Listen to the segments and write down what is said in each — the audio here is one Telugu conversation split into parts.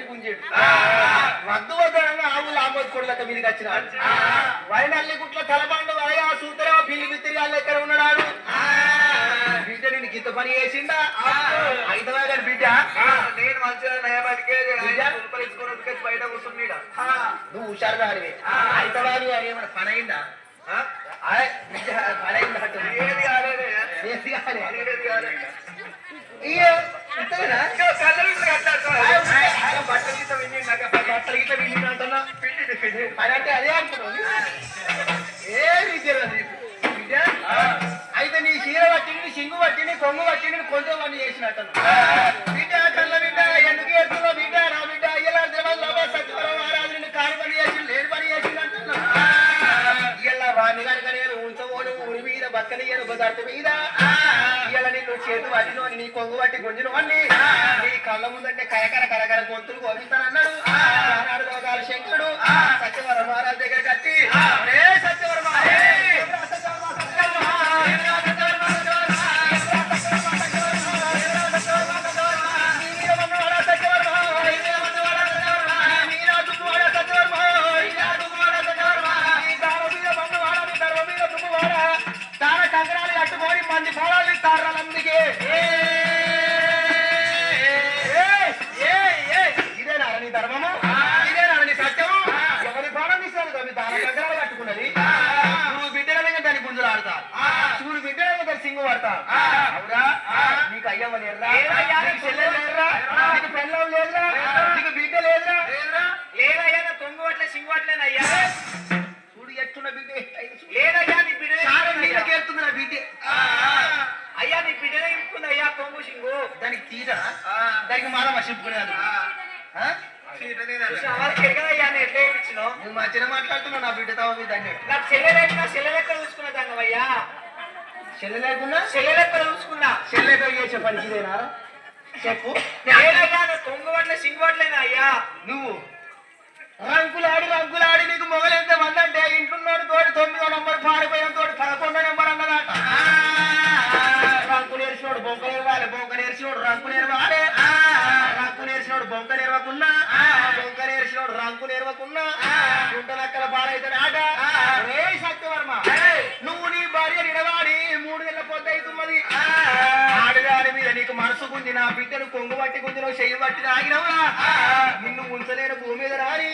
పట్టి గుంజాడు. వద్దు వద్దనంగా ఆవులు ఆమోదుకోడలక మీదకి వచ్చినాడు. వైనల్లి గుట్ల తలబండు వాయ సూత్ర పిల్లి బిత్తిరి ఎక్కడ ఉన్నాడు బిడ్డ నేను గీత పని చేసిండా? ఐదవా గారి బిడ్డ. నేను మంచిగా నయబడికే బయట కూర్చున్నాడు? నువ్వు హుషారుగా అడివి ఐదవా ఏమైనా పని అయిందా పని అయిందా. ఏది కాలేదు? ఏది కాలే. ఏది కాలేదు. ఇంతేనా? కట్టాడు అంటే అదే అనుకున్నావు ఏ విద్య అయితే నీ చీర పట్టింది సింగు పట్టింది కొంగు పట్టింది కొంచెం పని చేసినట్టు బిడ్డ కళ్ళ బిడ్డ ఎందుకు చేస్తున్నావు బిడ్డ నా బిడ్డ ఇలా దేవాల సత్యవరం మహారాజు నిన్ను కాని పని చేసి లేని పని చేసింది అంటున్నా ఇలా వాడిని కనుక నేను ఉంచబోను ఊరి మీద బక్కని బజార్త మీద ఇలా నిన్ను చేతు పట్టిన నీ కొంగు పట్టి గుంజిన నీ కళ్ళ ముందంటే కరకర కరకర 如果。సింగు అవురా నీకు అయ్యమ్మ లేదురా? నీకు చెల్లెలు లేదురా? నీకు పెళ్ళం లేదురా? నీకు బిడ్డ లేదురా? లేదయ్యా నా తొంగు పట్ల సింగు చూడు ఎట్టున్న బిడ్డ. లేదయ్యా నీ బిడ్డ నా బిడ్డ. అయ్యా నీ బిడ్డనే ఇంపుకుంది అయ్యా తొంగు సింగు. దానికి తీరా? దానికి అయ్యా నువ్వు మధ్యన మాట్లాడుతున్నావు నా బిడ్డ తావు మీద అన్నట్టు. నాకు చెల్లెలైతే నా చెల్లెలెక్కడ చూసుకున్నా తంగమయ్యా చెల్లె లేకున్నా చెల్లెలెక్కడ చూసుకున్నా. చెల్లెతో చేసే పనికిదేనా చెప్పు. అయ్యా. నువ్వు? రంకులాడి రంకులాడి నీకు మొగలెంత మంది అంటే ఇంటున్నాడు తోటి తొమ్మిదో నంబర్ పాడిపోయిన తోటి పదకొండో నెంబర్ అన్నదాట. రంకు నేర్చినోడు బొంక నేర్వాలి బొంక నేర్చినోడు రంకు నేర్వాలి. రంకు నేర్చినోడు బొంక నేర్వకున్నా బొంక నేర్చినోడు రంకు నేర్వకున్నా. గుంటనక్కల పాడైతే ఆట మనసు గుంజి నా బిడ్డను కొంగు పట్టి గుంజిన చెయ్యి పట్టి ఆగినవురా నిన్ను ఉంచలేని భూమి మీద రాని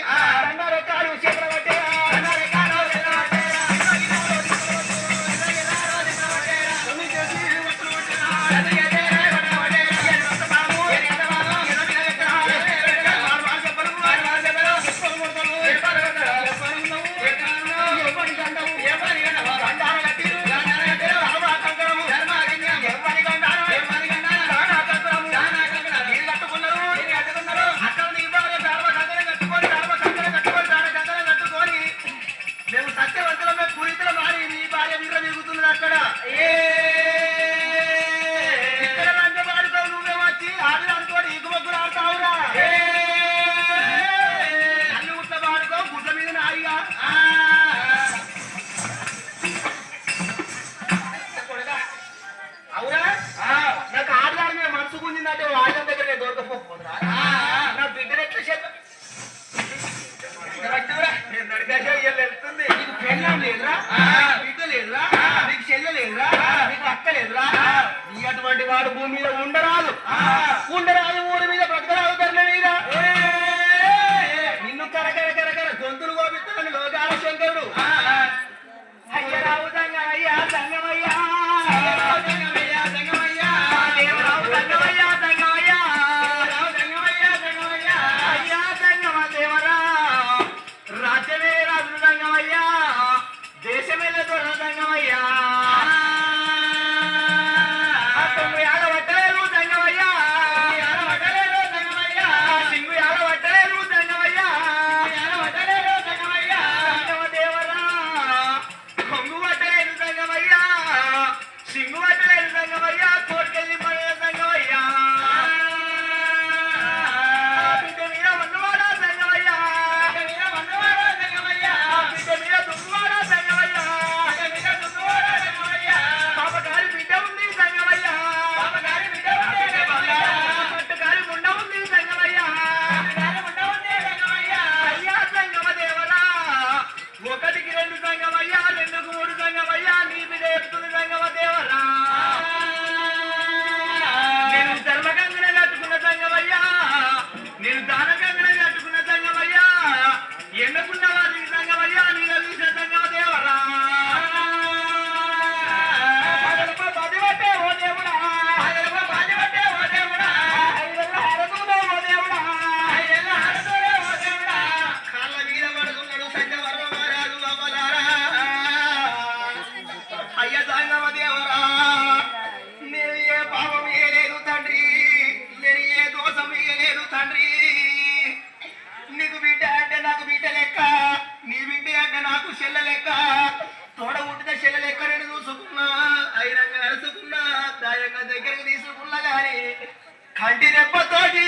కంటి దెబ్బతోటి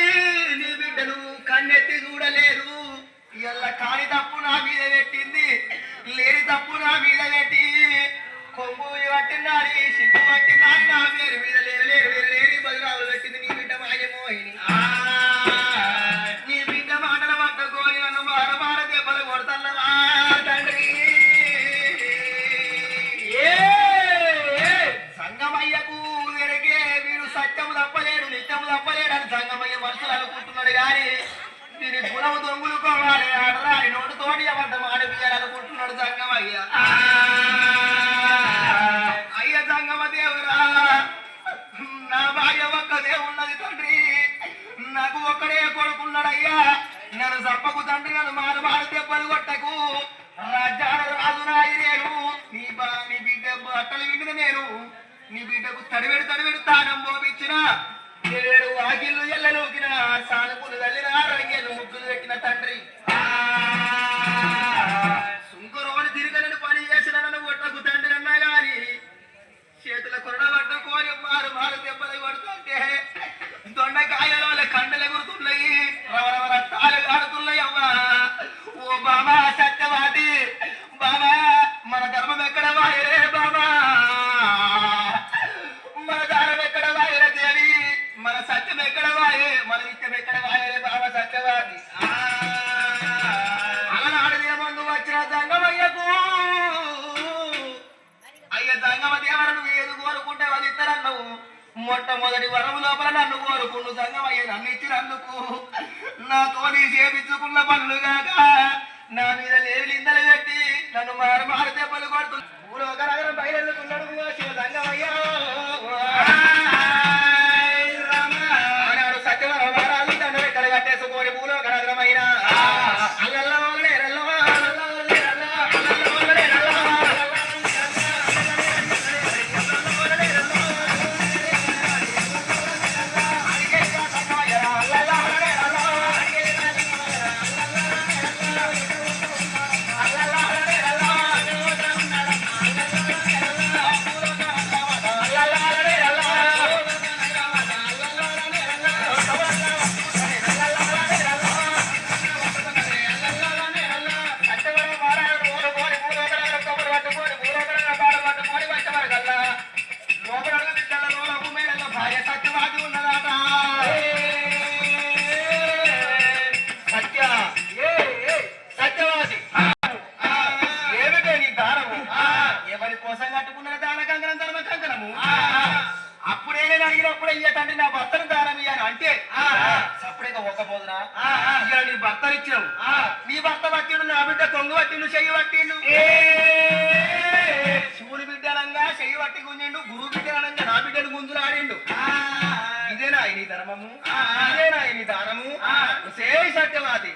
నీ బిడ్డలు కన్నెత్తి చూడలేరు. ఇలా కాని తప్పు నా మీద పెట్టింది లేని తప్పు నా మీద పెట్టి కొంగు పట్టిందని సిగ్గు పట్టిందని నా పేరు మీద ఒక్కడే కొడుకున్నాడయ్యా. నన్ను చప్పకు తండ్రి నన్ను మారు మారు దెబ్బలు కొట్టకు. రాజ్యాల రాజు రాయి నేను. నీ బా నీ బిడ్డ బట్టలు విండిన నేను. నీ బిడ్డకు తడివెడు తడివెడు తానం పోపించిన ఏడు వాకిళ్ళు ఎల్లలోకిన సానుకులు మొట్టమొదటి వరం లోపల నన్ను కోరుకుండు సంగమయ్య నన్ను ఇచ్చినందుకు. నాతోని చేపించుకున్న పనులుగాక నా మీద లేవి నిందలు పెట్టి నన్ను మారు మారు దెబ్బలు కొడుతు భూలోకనగరం బయలుదేరుతున్నాడు శివ సంగమయ్య. ఇలా నీ భర్తను ఇచ్చావు. నీ భర్త పట్టిండు నా బిడ్డ కొంగు పట్టిండు చెయ్యి పట్టిండు. శివుని బిడ్డనంగా చెయ్యి పట్టి గుంజిండు గురువు బిడ్డనంగా నా బిడ్డను గుంజులు ఆడిండు. ఇదేనా నీ ధర్మము? ఇదేనా నీ దానము సే సత్యవాది.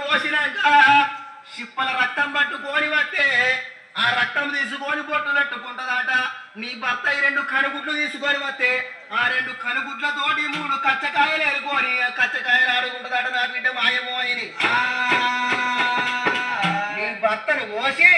పోసినాక చిప్పల రక్తం పట్టుకొని వస్తే ఆ రక్తం తీసుకొని బొట్టు పెట్టుకుంటుందట. నీ భర్త ఈ రెండు కనుగుడ్లు తీసుకొని వస్తే ఆ రెండు కనుగుడ్లతోటి మూడు కచ్చకాయలు ఎలుకొని కచ్చకాయలు ఆడుకుంటుందట నా బిడ్డ మాయమో అని నీ భర్తను మోసి